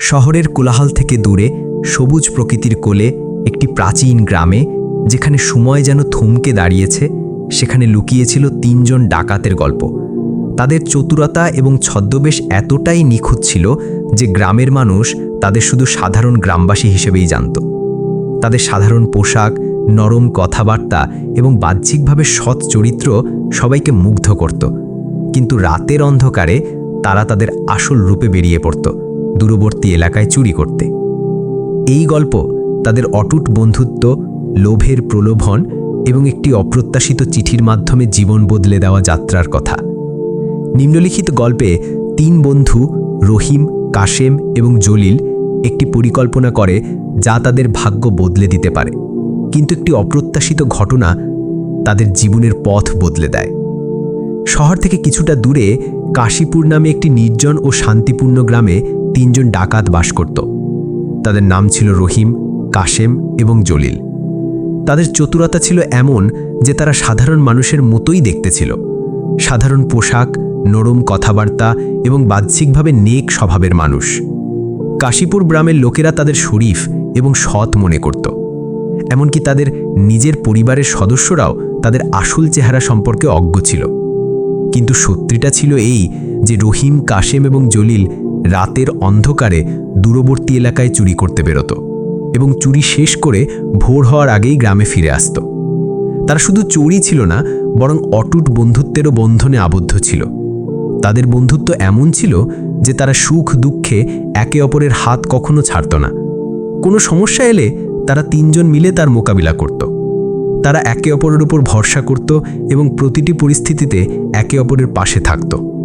শহরের কোলাহল থেকে দূরে সবুজ প্রকৃতির কোলে একটি প্রাচীন গ্রামে, যেখানে সময় যেন থমকে দাঁড়িয়েছে, সেখানে লুকিয়েছিল তিনজন ডাকাতের গল্প। তাদের চতুরতা এবং ছদ্মবেশ এতটাই নিখুঁত ছিল যে গ্রামের মানুষ তাদের শুধু সাধারণ গ্রামবাসী হিসেবেই জানত। তাদের সাধারণ পোশাক, নরম কথাবার্তা এবং বাহ্যিকভাবে সৎ চরিত্র সবাইকে মুগ্ধ করত। কিন্তু রাতের অন্ধকারে তারা তাদের আসল রূপে বেরিয়ে পড়ত। দূরবর্তী এলাকায় চুরি করতে। এই গল্প তাদের অটুট বন্ধুত্ব, লোভের প্রলোভন এবং একটি অপ্রত্যাশিত চিঠির মাধ্যমে জীবন বদলে দেওয়া যাত্রার কথা। নিম্নলিখিত গল্পে তিন বন্ধু, রহিম, কাশেম এবং জলিল, একটি পরিকল্পনা করে যা তাদের ভাগ্য বদলে দিতে পারে। কিন্তু একটি অপ্রত্যাশিত ঘটনা তাদের জীবনের পথ বদলে দেয়। শহর থেকে কিছুটা দূরে কাশীপুর নামে একটি নির্জন ও শান্তিপূর্ণ গ্রামে তিনজন ডাকাত বাস করত। তাদের নাম ছিল রহিম, কাশেম এবং জলিল। তাদের চতুরতা ছিল এমন যে তারা সাধারণ মানুষের মতোই দেখতে ছিল। সাধারণ পোশাক, নরম কথাবার্তা এবং বাহ্যিকভাবে নেক স্বভাবের মানুষ। কাশীপুর গ্রামের লোকেরা তাদের শরীফ এবং সৎ মনে করত। এমনকি তাদের নিজের পরিবারের সদস্যরাও তাদের আসল চেহারা সম্পর্কে অজ্ঞ ছিল। কিন্তু সত্যিটা ছিল এই যে রহিম, কাশেম এবং জলিল রাতের অন্ধকারে দূরবর্তী এলাকায় চুরি করতে বেরোত এবং চুরি শেষ করে ভোর হওয়ার আগেই গ্রামে ফিরে আসত। তারা শুধু চোরই ছিল না, বরং অটুট বন্ধুত্বেরও বন্ধনে আবদ্ধ ছিল। তাদের বন্ধুত্ব এমন ছিল যে তারা সুখ দুঃখে একে অপরের হাত কখনো ছাড়ত না। কোনো সমস্যা এলে তারা তিনজন মিলে তার মোকাবিলা করত। তারা একে অপরের উপর ভরসা করত এবং প্রতিটি পরিস্থিতিতে একে অপরের পাশে থাকত।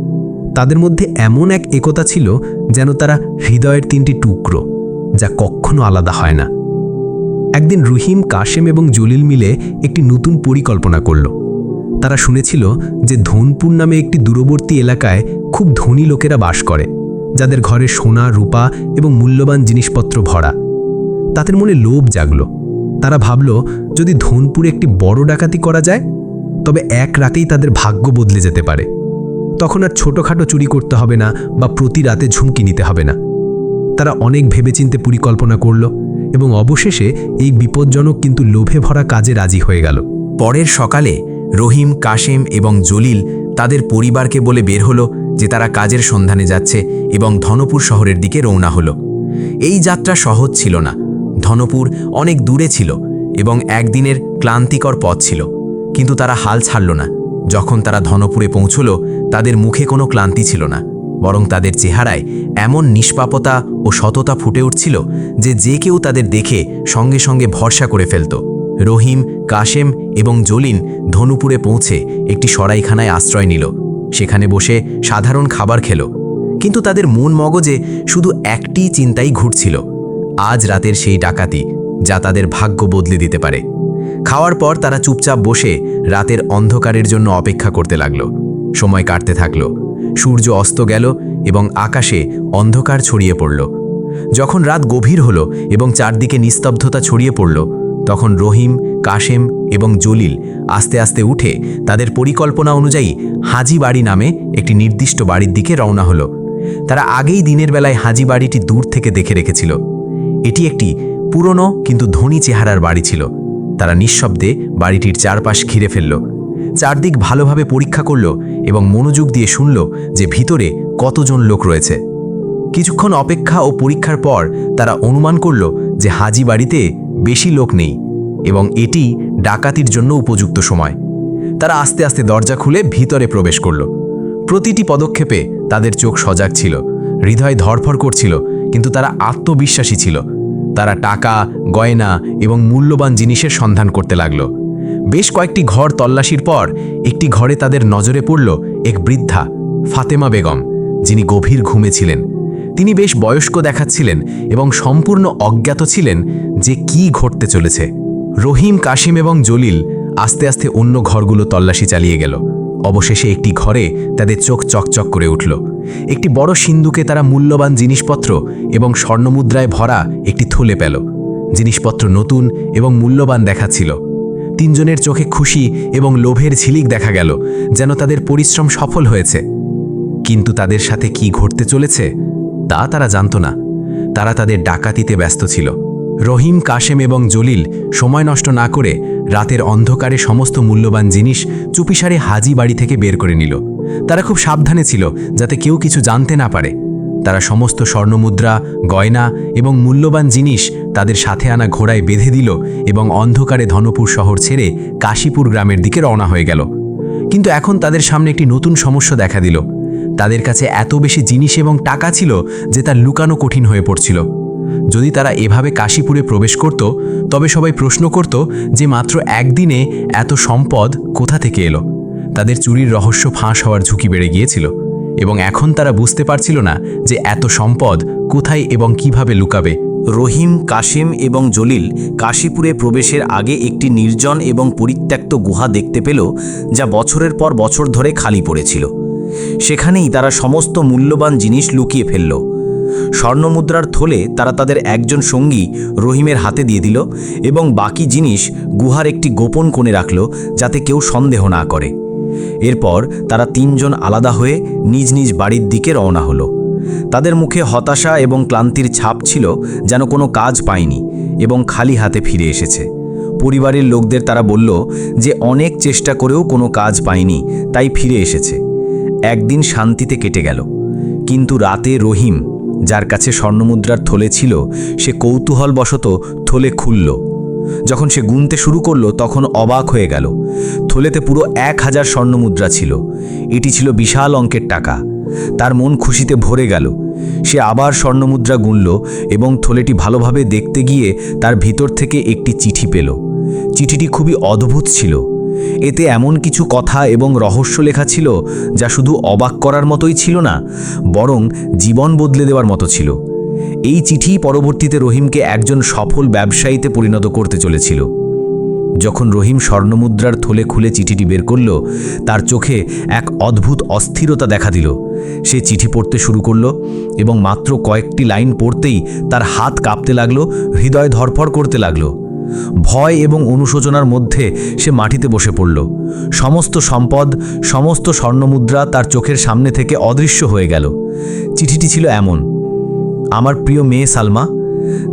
তাদের মধ্যে এমন এক একতা ছিল যেন তারা হৃদয়ের তিনটি টুকরো, যা কখনো আলাদা হয় না। একদিন রহিম, কাশেম এবং জলিল মিলে একটি নতুন পরিকল্পনা করল। তারা শুনেছিল যে ধনপুর নামে একটি দূরবর্তী এলাকায় খুব ধনী লোকেরা বাস করে, যাদের ঘরে সোনা, রূপা এবং মূল্যবান জিনিসপত্র ভরা। তাদের মনে লোভ জাগল। তারা ভাবল, যদি ধনপুরে একটি বড় ডাকাতি করা যায়, তবে এক রাতেই তাদের ভাগ্য বদলে যেতে পারে। তখন আর ছোটোখাটো চুরি করতে হবে না বা প্রতি রাতে ঝুমকি নিতে হবে না। তারা অনেক ভেবেচিন্তে পরিকল্পনা করল এবং অবশেষে এই বিপজ্জনক কিন্তু লোভে ভরা কাজে রাজি হয়ে গেল। পরের সকালে রহিম, কাশেম এবং জলিল তাদের পরিবারকে বলে বের হলো যে তারা কাজের সন্ধানে যাচ্ছে এবং ধনপুর শহরের দিকে রওনা হলো। এই যাত্রা সহজ ছিল না। ধনপুর অনেক দূরে ছিল এবং একদিনের ক্লান্তিকর পথ ছিল। কিন্তু তারা হাল ছাড়ল না। যখন তারা ধনপুরে পৌঁছল, তাদের মুখে কোনো ক্লান্তি ছিল না, বরং তাদের চেহারায় এমন নিষ্পাপতা ও সততা ফুটে উঠছিল যে যে কেউ তাদের দেখে সঙ্গে সঙ্গে ভরসা করে ফেলত। রহিম, কাশেম এবং জলিন ধনুপুরে পৌঁছে একটি সরাইখানায় আশ্রয় নিল। সেখানে বসে সাধারণ খাবার খেল। কিন্তু তাদের মন মগজে শুধু একটি চিন্তাই ঘুরছিল। আজ রাতের সেই ডাকাতি, যা তাদের ভাগ্য বদলে দিতে পারে। খাওয়ার পর তারা চুপচাপ বসে রাতের অন্ধকারের জন্য অপেক্ষা করতে লাগল। সময় কাটতে থাকল। সূর্য অস্ত গেল এবং আকাশে অন্ধকার ছড়িয়ে পড়ল। যখন রাত গভীর হলো এবং চারদিকে নিস্তব্ধতা ছড়িয়ে পড়ল, তখন রহিম, কাশেম এবং জলিল আস্তে আস্তে উঠে তাদের পরিকল্পনা অনুযায়ী হাজি বাড়ি নামে একটি নির্দিষ্ট বাড়ির দিকে রওনা হলো। তারা আগেই দিনের বেলায় হাজি বাড়িটি দূর থেকে দেখে রেখেছিল। এটি একটি পুরনো কিন্তু ধনী চেহারার বাড়ি ছিল। তারা নিঃশব্দে বাড়িটির চারপাশ ঘিরে ফেলল। চারদিক ভালোভাবে পরীক্ষা করল এবং মনোযোগ দিয়ে শুনল যে ভিতরে কতজন লোক রয়েছে। কিছুক্ষণ অপেক্ষা ও পরীক্ষার পর তারা অনুমান করল যে হাজি বাড়িতে বেশি লোক নেই এবং এটি ডাকাতির জন্য উপযুক্ত সময়। তারা আস্তে আস্তে দরজা খুলে ভিতরে প্রবেশ করল। প্রতিটি পদক্ষেপে তাদের চোখ সজাগ ছিল, হৃদয় ধরফর করছিল, কিন্তু তারা আত্মবিশ্বাসী ছিল। তারা টাকা, গয়না এবং মূল্যবান জিনিসের সন্ধান করতে লাগল। বেশ কয়েকটি ঘর তল্লাশির পর একটি ঘরে তাদের নজরে পড়ল এক বৃদ্ধা, ফাতেমা বেগম, যিনি গভীর ঘুমে ছিলেন। তিনি বেশ বয়স্ক দেখাচ্ছিলেন এবং সম্পূর্ণ অজ্ঞাত ছিলেন যে কি ঘটতে চলেছে। রহিম কাশিম এবং জলিল আস্তে আস্তে অন্য ঘরগুলো তল্লাশি চালিয়ে গেল। অবশেষে একটি ঘরে তাদের চোখ চকচক করে উঠল। একটি বড় সিন্ধুকে তারা মূল্যবান জিনিসপত্র এবং স্বর্ণমুদ্রায় ভরা একটি থলে পেল। জিনিসপত্র নতুন এবং মূল্যবান দেখাচ্ছিল। তিনজনের চোখে খুশি এবং লোভের ঝিলিক দেখা গেল, যেন তাদের পরিশ্রম সফল হয়েছে। কিন্তু তাদের সাথে কি ঘটতে চলেছে, তা তারা জানত না। তারা তাদের ডাকাতিতে ব্যস্ত ছিল। রহিম, কাশেম এবং জলিল সময় নষ্ট না করে রাতের অন্ধকারে সমস্ত মূল্যবান জিনিস চুপিসারে হাজি বাড়ি থেকে বের করে নিল। তারা খুব সাবধানে ছিল যাতে কেউ কিছু জানতে না পারে। তারা সমস্ত স্বর্ণমুদ্রা, গয়না এবং মূল্যবান জিনিস তাদের সাথে আনা ঘোড়ায় বেঁধে দিল এবং অন্ধকারে ধনপুর শহর ছেড়ে কাশীপুর গ্রামের দিকে রওনা হয়ে গেল। কিন্তু এখন তাদের সামনে একটি নতুন সমস্যা দেখা দিল। তাদের কাছে এত বেশি জিনিস এবং টাকা ছিল যে তার লুকানো কঠিন হয়ে পড়ছিল। যদি তারা এভাবে কাশীপুরে প্রবেশ করত, তবে সবাই প্রশ্ন করত যে মাত্র একদিনে এত সম্পদ কোথা থেকে এলো? তাদের চুরির রহস্য ফাঁস হওয়ার ঝুঁকি বেড়ে গিয়েছিল এবং এখন তারা বুঝতে পারছিল না যে এত সম্পদ কোথায় এবং কীভাবে লুকাবে। রহিম কাশিম এবং জলিল কাশীপুরে প্রবেশের আগে একটি নির্জন এবং পরিত্যক্ত গুহা দেখতে পেল, যা বছরের পর বছর ধরে খালি পড়েছিল। সেখানেই তারা সমস্ত মূল্যবান জিনিস লুকিয়ে ফেলল। স্বর্ণমুদ্রার থলে তারা তাদের একজন সঙ্গী রহিমের হাতে দিয়ে দিল এবং বাকি জিনিস গুহার একটি গোপন কোণে রাখল যাতে কেউ সন্দেহ না করে। এরপর তারা তিনজন আলাদা হয়ে নিজ নিজ বাড়ির দিকে রওনা হলো। তাদের মুখে হতাশা এবং ক্লান্তির ছাপ ছিল যেন কোনো কাজ পায়নি এবং খালি হাতে ফিরে এসেছে। পরিবারের লোকদের তারা বলল যে অনেক চেষ্টা করেও কোনো কাজ পায়নি, তাই ফিরে এসেছে। একদিন শান্তিতে কেটে গেল। কিন্তু রাতে রহিম যার কাছে স্বর্ণমুদ্রার থলে ছিল, সে কৌতূহলবশত থলে খুলল। যখন সে গুনতে শুরু করল, তখন অবাক হয়ে গেল। থলেতে পুরো এক হাজার স্বর্ণমুদ্রা ছিল। এটি ছিল বিশাল অঙ্কের টাকা। তার মন খুশিতে ভরে গেল। সে আবার স্বর্ণমুদ্রা গুনল এবং থলেটি ভালোভাবে দেখতে গিয়ে তার ভিতর থেকে একটি চিঠি পেল। চিঠিটি খুবই অদ্ভুত ছিল। এতে এমন কিছু কথা এবং রহস্য লেখা ছিল যা শুধু অবাক করার মতোই ছিল না, বরং জীবন বদলে দেওয়ার মতো ছিল। এই চিঠি পরবর্তীতে রহিমকে একজন সফল ব্যবসায়ীতে পরিণত করতে চলেছিল। যখন রহিম স্বর্ণমুদ্রার থলে খুলে চিঠিটি বের করল, তার চোখে এক অদ্ভুত অস্থিরতা দেখা দিল। সে চিঠি পড়তে শুরু করল এবং মাত্র কয়েকটি লাইন পড়তেই তার হাত কাঁপতে লাগল, হৃদয় ধরফড় করতে লাগল। ভয় এবং অনুশোচনার মধ্যে সে মাটিতে বসে পড়ল। সমস্ত সম্পদ, সমস্ত স্বর্ণমুদ্রা তার চোখের সামনে থেকে অদৃশ্য হয়ে গেল। চিঠিটি ছিল এমন, আমার প্রিয় মেয়ে সালমা,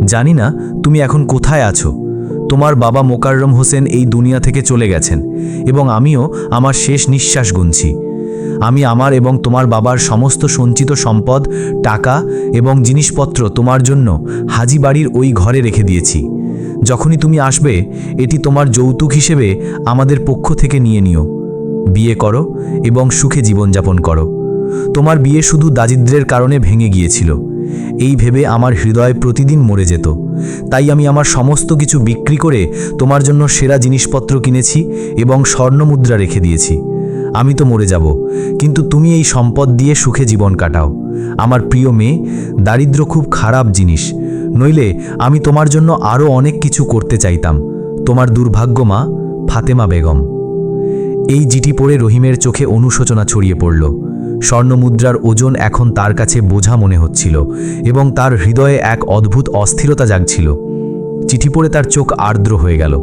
জানি না তুমি এখন কোথায় আছো। তোমার বাবা মোকাররম হোসেন এই দুনিয়া থেকে চলে গেছেন এবং আমিও আমার শেষ নিঃশ্বাস গুনছি। আমি আমার এবং তোমার বাবার সমস্ত সঞ্চিত সম্পদ, টাকা এবং জিনিসপত্র তোমার জন্য হাজি বাড়ির ওই ঘরে রেখে দিয়েছি। যখনই তুমি আসবে, এটি তোমার যৌতুক হিসেবে আমাদের পক্ষ থেকে নিয়ে নিও। বিয়ে করো এবং সুখে জীবনযাপন করো। তোমার বিয়ে শুধু দারিদ্র্যের কারণে ভেঙে গিয়েছিল। এই ভেবে আমার হৃদয় প্রতিদিন মরে যেত। তাই আমি আমার সমস্ত কিছু বিক্রি করে তোমার জন্য সেরা জিনিসপত্র কিনেছি এবং স্বর্ণমুদ্রা রেখে দিয়েছি। আমি তো মরে যাব, কিন্তু তুমি এই সম্পদ দিয়ে সুখে জীবন কাটাও। আমার প্রিয় মেয়ে, দারিদ্র্য খুব খারাপ জিনিস। নইলে আমি তোমার জন্য আরও অনেক কিছু করতে চাইতাম। তোমার দুর্ভাগ্য মা, ফাতেমা বেগম। এই জিটি পড়ে রহিমের চোখে অনুশোচনা ছড়িয়ে পড়ল। স্বর্ণমুদ্রার ওজন এখন তার কাছে বোঝা মনে হচ্ছিল এবং তার হৃদয়ে এক অদ্ভুত অস্থিরতা জাগছিল। চিঠি পড়ে তার চোখ আর্দ্র হয়ে গেল।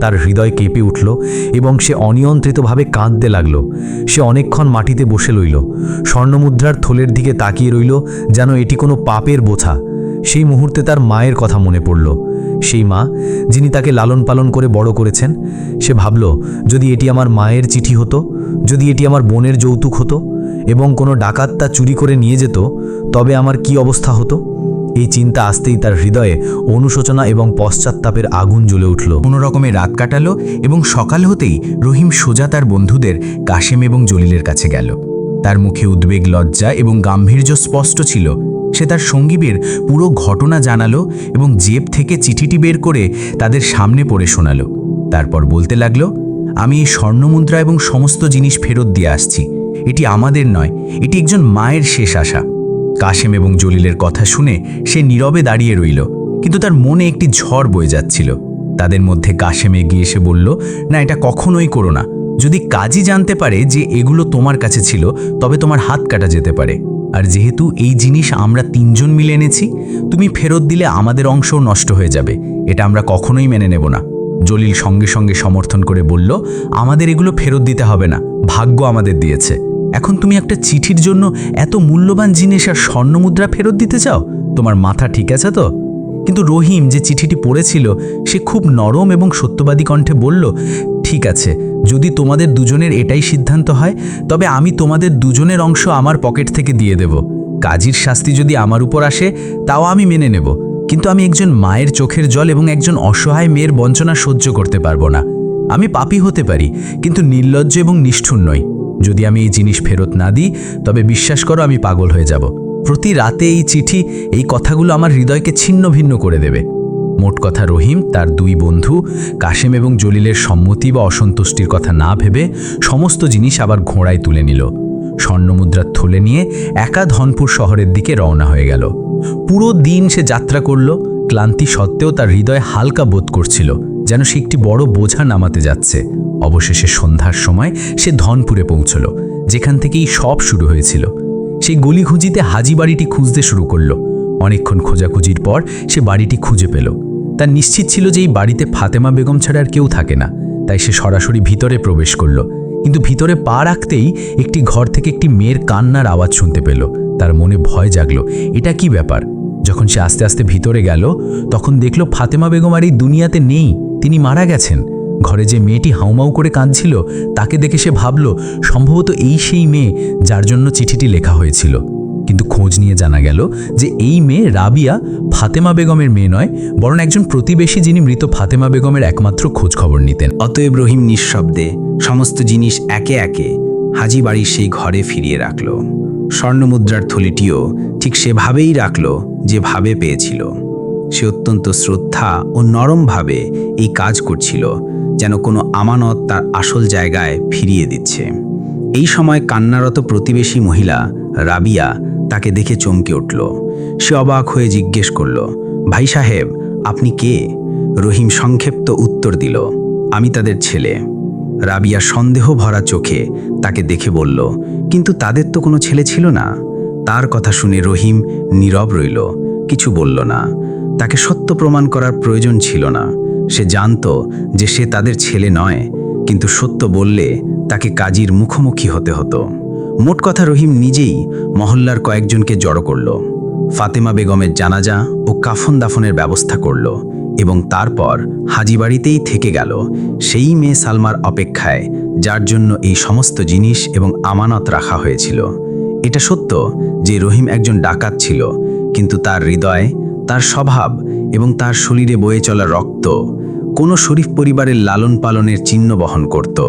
তার হৃদয় কেঁপে উঠল এবং সে অনিয়ন্ত্রিতভাবে কাঁদতে লাগল। সে অনেকক্ষণ মাটিতে বসে রইল। স্বর্ণমুদ্রার থলের দিকে তাকিয়ে রইল যেন এটি কোনো পাপের বোঝা। সেই মুহূর্তে তার মায়ের কথা মনে পড়ল। সেই মা, যিনি তাকে লালন পালন করে বড় করেছেন, সে ভাবল, যদি এটি আমার মায়ের চিঠি হতো, যদি এটি আমার বোনের যৌতুক হতো, এবং কোনো ডাকাত তা চুরি করে নিয়ে যেত, তবে আমার কি অবস্থা হতো? এই চিন্তা আসতেই তার হৃদয়ে অনুশোচনা এবং পশ্চাত্তাপের আগুন জ্বলে উঠল। কোনো রকমে রাত কাটালো এবং সকাল হতেই রহিম সোজা তার বন্ধুদের কাশেম এবং জলিলের কাছে গেল। তার মুখে উদ্বেগ, লজ্জা এবং গাম্ভীর্য স্পষ্ট ছিল। সে তার সঙ্গীবের পুরো ঘটনা জানালো এবং জেব থেকে চিঠিটি বের করে তাদের সামনে পড়ে শোনালো। তারপর বলতে লাগল, আমি এই স্বর্ণমুদ্রা এবং সমস্ত জিনিস ফেরত দিয়ে আসছি। এটি আমাদের নয়, এটি একজন মায়ের শেষ আশা। কাশেম এবং জলিলের কথা শুনে সে নীরবে দাঁড়িয়ে রইল, কিন্তু তার মনে একটি ঝড় বয়ে যাচ্ছিল। তাদের মধ্যে কাশেম এগিয়ে এসে বলল, না, এটা কখনোই করো না। যদি কাজী জানতে পারে যে এগুলো তোমার কাছে ছিল, তবে তোমার হাত কাটা যেতে পারে। আর যেহেতু এই জিনিস আমরা তিনজন মিলে এনেছি, তুমি ফেরত দিলে আমাদের অংশও নষ্ট হয়ে যাবে। এটা আমরা কখনোই মেনে নেব না। জলিল সঙ্গে সঙ্গে সমর্থন করে বলল, আমাদের এগুলো ফেরত দিতে হবে না। ভাগ্য আমাদের দিয়েছে। এখন তুমি একটা চিঠির জন্য এত মূল্যবান জিনিস আর স্বর্ণমুদ্রা ফেরত দিতে চাও? তোমার মাথা ঠিক আছে তো? কিন্তু রহিম যে চিঠিটি পড়েছিল, সে খুব নরম এবং সত্যবাদী কণ্ঠে বলল, ঠিক আছে, যদি তোমাদের দুজনের এটাই সিদ্ধান্ত হয়, তবে আমি তোমাদের দুজনের অংশ আমার পকেট থেকে দিয়ে দেব। কাজীর শাস্তি যদি আমার উপর আসে, তাও আমি মেনে নেব। কিন্তু আমি একজন মায়ের চোখের জল এবং একজন অসহায় মেয়ের বঞ্চনা সহ্য করতে পারব না। আমি পাপি হতে পারি, কিন্তু নির্লজ্জ এবং নিষ্ঠুর নই। যদি আমি এই জিনিস ফেরত না দিই, তবে বিশ্বাস করো আমি পাগল হয়ে যাব। প্রতি রাতে এই চিঠি, এই কথাগুলো আমার হৃদয়কে ছিন্ন ভিন্ন করে দেবে। মোট কথা রহিম, তার দুই বন্ধু, কাশেম এবং জলিলের সম্মতি বা অসন্তুষ্টির কথা না ভেবে সমস্ত জিনিস আবার ঘোড়ায় তুলে নিল। স্বর্ণমুদ্রার থলে নিয়ে একা ধনপুর শহরের দিকে রওনা হয়ে গেল। পুরো দিন সে যাত্রা করল, ক্লান্তি সত্ত্বেও তার হৃদয় হালকা বোধ করছিল, যেন সে একটি বড় বোঝা নামাতে যাচ্ছে। অবশেষে সন্ধ্যার সময় সে ধনপুরে পৌঁছল, যেখান থেকেই সব শুরু হয়েছিল। সেই গলিখুঁজিতে হাজি বাড়িটি খুঁজতে শুরু করল। অনেকক্ষণ খোঁজাখুঁজির পর সে বাড়িটি খুঁজে পেল। তার নিশ্চিত ছিল যে এই বাড়িতে ফাতেমা বেগম ছাড়া আর কেউ থাকে না, তাই সে সরাসরি ভিতরে প্রবেশ করল। কিন্তু ভিতরে পা রাখতেই একটি ঘর থেকে একটি মেয়ের কান্নার আওয়াজ শুনতে পেল। তার মনে ভয় জাগলো, এটা কি ব্যাপার? যখন সে আস্তে আস্তে ভিতরে গেল, তখন দেখল ফাতেমা বেগম আর এই দুনিয়াতে নেই, তিনি মারা গেছেন। ঘরে যে মেয়েটি হাউমাউ করে কাঁদছিল, তাকে দেখে সে ভাবল, সম্ভবত এই সেই মেয়ে যার জন্য চিঠিটি লেখা হয়েছিল। কিন্তু খোঁজ নিয়ে জানা গেল যে এই মেয়ে রাবিয়া ফাতেমা বেগমের মেয়ে নয়, বরং একজন প্রতিবেশী যিনি মৃত ফাতেমা বেগমের একমাত্র খোঁজ খবর নিতেন। অতএব রহিম নিঃশব্দে সমস্ত জিনিস একে একে হাজি বাড়ির সেই ঘরে ফিরিয়ে রাখল। স্বর্ণমুদ্রার থলিটিও ঠিক সেভাবেই রাখল যেভাবে পেয়েছিল। সে অত্যন্ত শ্রদ্ধা ও নরমভাবে এই কাজ করছিল। যেন কোনো আমানত তার আসল জায়গায় ফিরিয়ে দিচ্ছে। এই সময় কান্নারত প্রতিবেশী মহিলা, রাবিয়া, তাকে দেখে চমকে উঠল। সে অবাক হয়ে জিজ্ঞেস করল, ভাই সাহেব, আপনি কে? রহিম সংক্ষিপ্ত উত্তর দিল, আমি তাদের ছেলে। রাবিয়া সন্দেহ ভরা চোখে তাকে দেখে বলল, কিন্তু তাদের তো কোনো ছেলে ছিল না? তার কথা শুনে রহিম নীরব রইল, কিছু বলল না। তাকে সত্য প্রমাণ করার প্রয়োজন ছিল না। সে জানত যে সে তাদের ছেলে নয়, কিন্তু সত্য বললে তাকে কাজীর মুখোমুখি হতে হতো। মোট কথা রহিম নিজেই মহল্লার কয়েকজনকে জড়ো করল। ফাতেমা বেগমের জানাজা ও কাফন দাফনের ব্যবস্থা করল এবং তারপর হাজিবাড়িতেই থেকে গেল সেই মেয়ে সালমার অপেক্ষায়, যার জন্য এই সমস্ত জিনিস এবং আমানত রাখা হয়েছিল। এটা সত্য যে রহিম একজন ডাকাত ছিল, কিন্তু তার হৃদয় তার স্বভাব এবং তার শরীরে বয়ে চলা রক্ত। কোনো শরীফ পরিবারের লালন পালনের চিহ্ন বহন করত।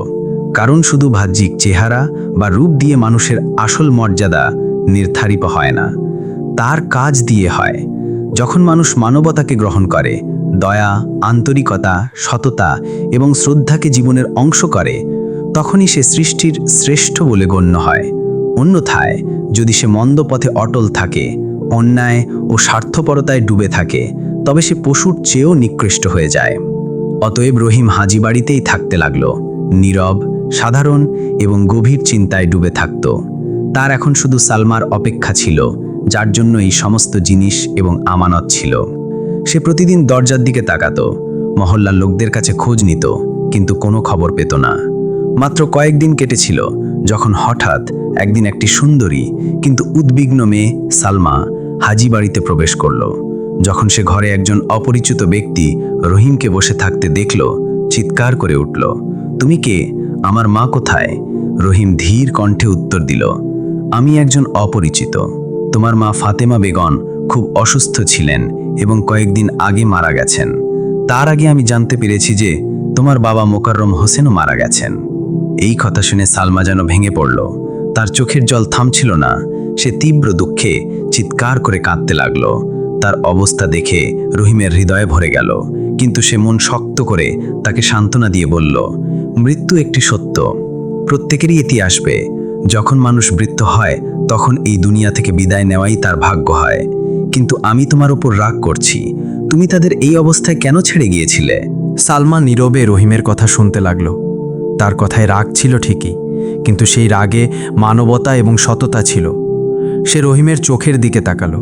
কারণ শুধু বাহ্যিক চেহারা বা রূপ দিয়ে মানুষের আসল মর্যাদা নির্ধারিত হয় না। তার কাজ দিয়ে হয়। যখন মানুষ মানবতাকে গ্রহণ করে, দয়া, আন্তরিকতা, সততা এবং শ্রদ্ধাকে জীবনের অংশ করে, তখনই সে সৃষ্টির শ্রেষ্ঠ বলে গণ্য হয়। অন্যথায়, যদি সে মন্দ পথে অটল থাকে অন্যায় ও স্বার্থপরতায় ডুবে থাকে, তবে সে পশুর চেয়েও নিকৃষ্ট হয়ে যায়। অতএব রহিম হাজি বাড়িতেই থাকতে লাগল। নীরব, সাধারণ এবং গভীর চিন্তায় ডুবে থাকত। তার এখন শুধু সালমার অপেক্ষা ছিল, যার জন্য এই সমস্ত জিনিস এবং আমানত ছিল। সে প্রতিদিন দরজার দিকে তাকাত, মহল্লার লোকদের কাছে খোঁজ নিত, কিন্তু কোনো খবর পেত না। মাত্র কয়েকদিন কেটেছিল, যখন হঠাৎ একদিন একটি সুন্দরী, কিন্তু উদ্বিগ্ন মেয়ে, সালমা হাজি বাড়িতে প্রবেশ করল। যখন সে ঘরে একজন অপরিচিত ব্যক্তি রহিমকে বসে থাকতে দেখল, চিৎকার করে উঠল, তুমি কে? আমার মা কোথায়? রহিম ধীর কণ্ঠে উত্তর দিল, আমি একজন অপরিচিত। তোমার মা ফাতেমা বেগন খুব অসুস্থ ছিলেন এবং কয়েকদিন আগে মারা গেছেন। তার আগে আমি জানতে পেরেছি যে তোমার বাবা মোকাররম হোসেনও মারা গেছেন। এই কথা শুনে সালমা যেন ভেঙে পড়ল। তার চোখের জল থামছিল না। সে তীব্র দুঃখে চিৎকার করে কাঁদতে লাগল। তার অবস্থা দেখে রহিমের হৃদয়ে ভরে গেল, কিন্তু সে মন শক্ত করে তাকে সান্ত্বনা দিয়ে বলল, মৃত্যু একটি সত্য। প্রত্যেকেরই এটি আসবে। যখন মানুষ বৃত্ত হয়, তখন এই দুনিয়া থেকে বিদায় নেওয়াই তার ভাগ্য হয়। কিন্তু আমি তোমার উপর রাগ করছি। তুমি তাদের এই অবস্থায় কেন ছেড়ে গিয়েছিলে? সালমা নীরবে রহিমের কথা শুনতে লাগল। তার কথায় রাগ ছিল ঠিকই, কিন্তু সেই রাগে মানবতা এবং সততা ছিল। সে রহিমের চোখের দিকে তাকালো।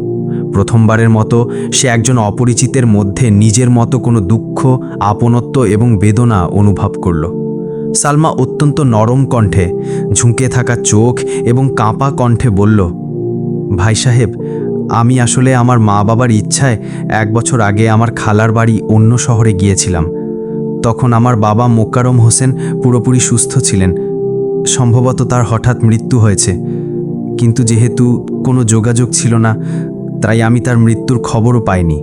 প্রথমবারের মতো সে একজন অপরিচিতের মধ্যে নিজের মতো কোনো দুঃখ, আপনত্ব এবং বেদনা অনুভব করল। সালমা অত্যন্ত নরম কণ্ঠে, ঝুঁকে থাকা চোখ এবং কাঁপা কণ্ঠে বলল, ভাই সাহেব, আমি আসলে আমার মা বাবার ইচ্ছায় এক বছর আগে আমার খালার বাড়ি অন্য শহরে গিয়েছিলাম। তখন আমার বাবা মোকারম হোসেন পুরোপুরি সুস্থ ছিলেন। সম্ভবত তার হঠাৎ মৃত্যু হয়েছে। কিন্তু যেহেতু কোনো যোগাযোগ ছিল না, তাই আমি তার মৃত্যুর খবরও পাইনি।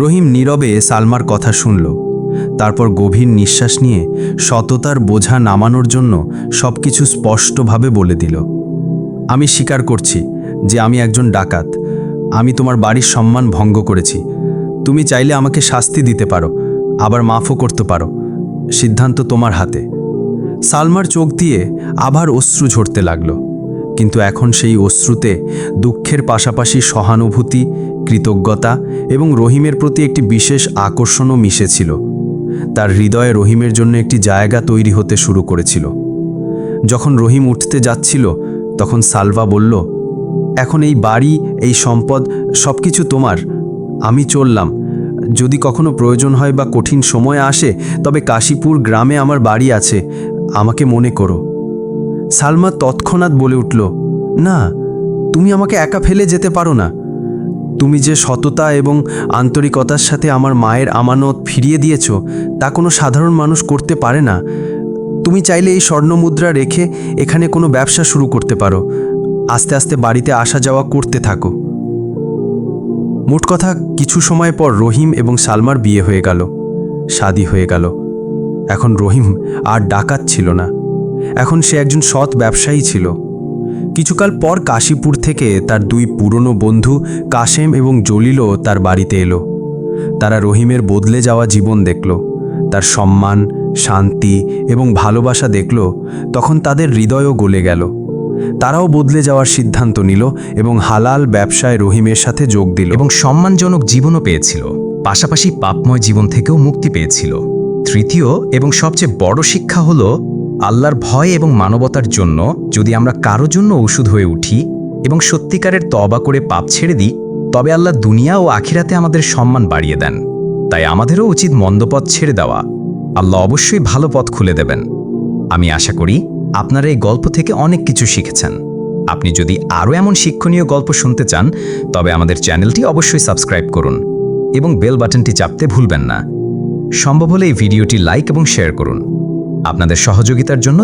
রহিম নীরবে সালমার কথা শুনল, তারপর গভীর নিঃশ্বাস নিয়ে সততার বোঝা নামানোর জন্য সব কিছু স্পষ্টভাবে বলে দিল, আমি স্বীকার করছি যে আমি একজন ডাকাত। আমি তোমার বাড়ির সম্মান ভঙ্গ করেছি। তুমি চাইলে আমাকে শাস্তি দিতে পারো, আবার মাফও করতে পারো। সিদ্ধান্ত তোমার হাতে। সালমার চোখ দিয়ে আবার অশ্রু ঝরতে লাগল। কিন্তু এখন সেই অশ্রুতে দুঃখের পাশাপাশি সহানুভূতি, কৃতজ্ঞতা এবং রহিমের প্রতি একটি বিশেষ আকর্ষণও মিশেছিল। তার হৃদয়ে রহিমের জন্য একটি জায়গা তৈরি হতে শুরু করেছিল। যখন রহিম উঠতে যাচ্ছিল, তখন সালভা বলল, এখন এই বাড়ি, এই সম্পদ সব কিছু তোমার। আমি চললাম। যদি কখনো প্রয়োজন হয় বা কঠিন সময় আসে, তবে কাশীপুর গ্রামে আমার বাড়ি আছে। আমাকে মনে করো। সালমা তৎক্ষণাৎ বলে উঠল, না, তুমি আমাকে একা ফেলে যেতে পারো না। তুমি যে সততা এবং আন্তরিকতার সাথে আমার মায়ের আমানত ফিরিয়ে দিয়েছ, তা কোনো সাধারণ মানুষ করতে পারে না। তুমি চাইলে এই স্বর্ণমুদ্রা রেখে এখানে কোনো ব্যবসা শুরু করতে পারো। আস্তে আস্তে বাড়িতে আসা যাওয়া করতে থাকো। মোট কথা, কিছু সময় পর রহিম এবং সালমার বিয়ে হয়ে গেল, শাদি হয়ে গেল। এখন রহিম আর ডাকাত ছিল না। এখন সে একজন সৎ ব্যবসায়ী ছিল। কিছুকাল পর কাশীপুর থেকে তার দুই পুরনো বন্ধু কাশেম এবং জলিলও তার বাড়িতে এলো। তারা রহিমের বদলে যাওয়া জীবন দেখল। তার সম্মান, শান্তি এবং ভালোবাসা দেখল, তখন তাদের হৃদয়ও গলে গেল। তারাও বদলে যাওয়ার সিদ্ধান্ত নিল এবং হালাল ব্যবসায় রহিমের সাথে যোগ দিল এবং সম্মানজনক জীবনও পেয়েছিল। পাশাপাশি পাপময় জীবন থেকেও মুক্তি পেয়েছিল। তৃতীয় এবং সবচেয়ে বড় শিক্ষা হল আল্লাহর ভয় এবং মানবতার জন্য যদি আমরা কারও জন্য ওষুধ হয়ে উঠি এবং সত্যিকারের তবা করে পাপ ছেড়ে দিই, তবে আল্লাহ দুনিয়া ও আখিরাতে আমাদের সম্মান বাড়িয়ে দেন। তাই আমাদেরও উচিত মন্দপথ ছেড়ে দেওয়া। আল্লাহ অবশ্যই ভালো পথ খুলে দেবেন। আমি আশা করি আপনারা এই গল্প থেকে অনেক কিছু শিখেছেন। আপনি যদি আরও এমন শিক্ষণীয় গল্প শুনতে চান, তবে আমাদের চ্যানেলটি অবশ্যই সাবস্ক্রাইব করুন এবং বেল বাটনটি চাপতে ভুলবেন না। সম্ভব হলে এই ভিডিওটি লাইক এবং শেয়ার করুন। আপনাদের সহযোগিতার জন্য।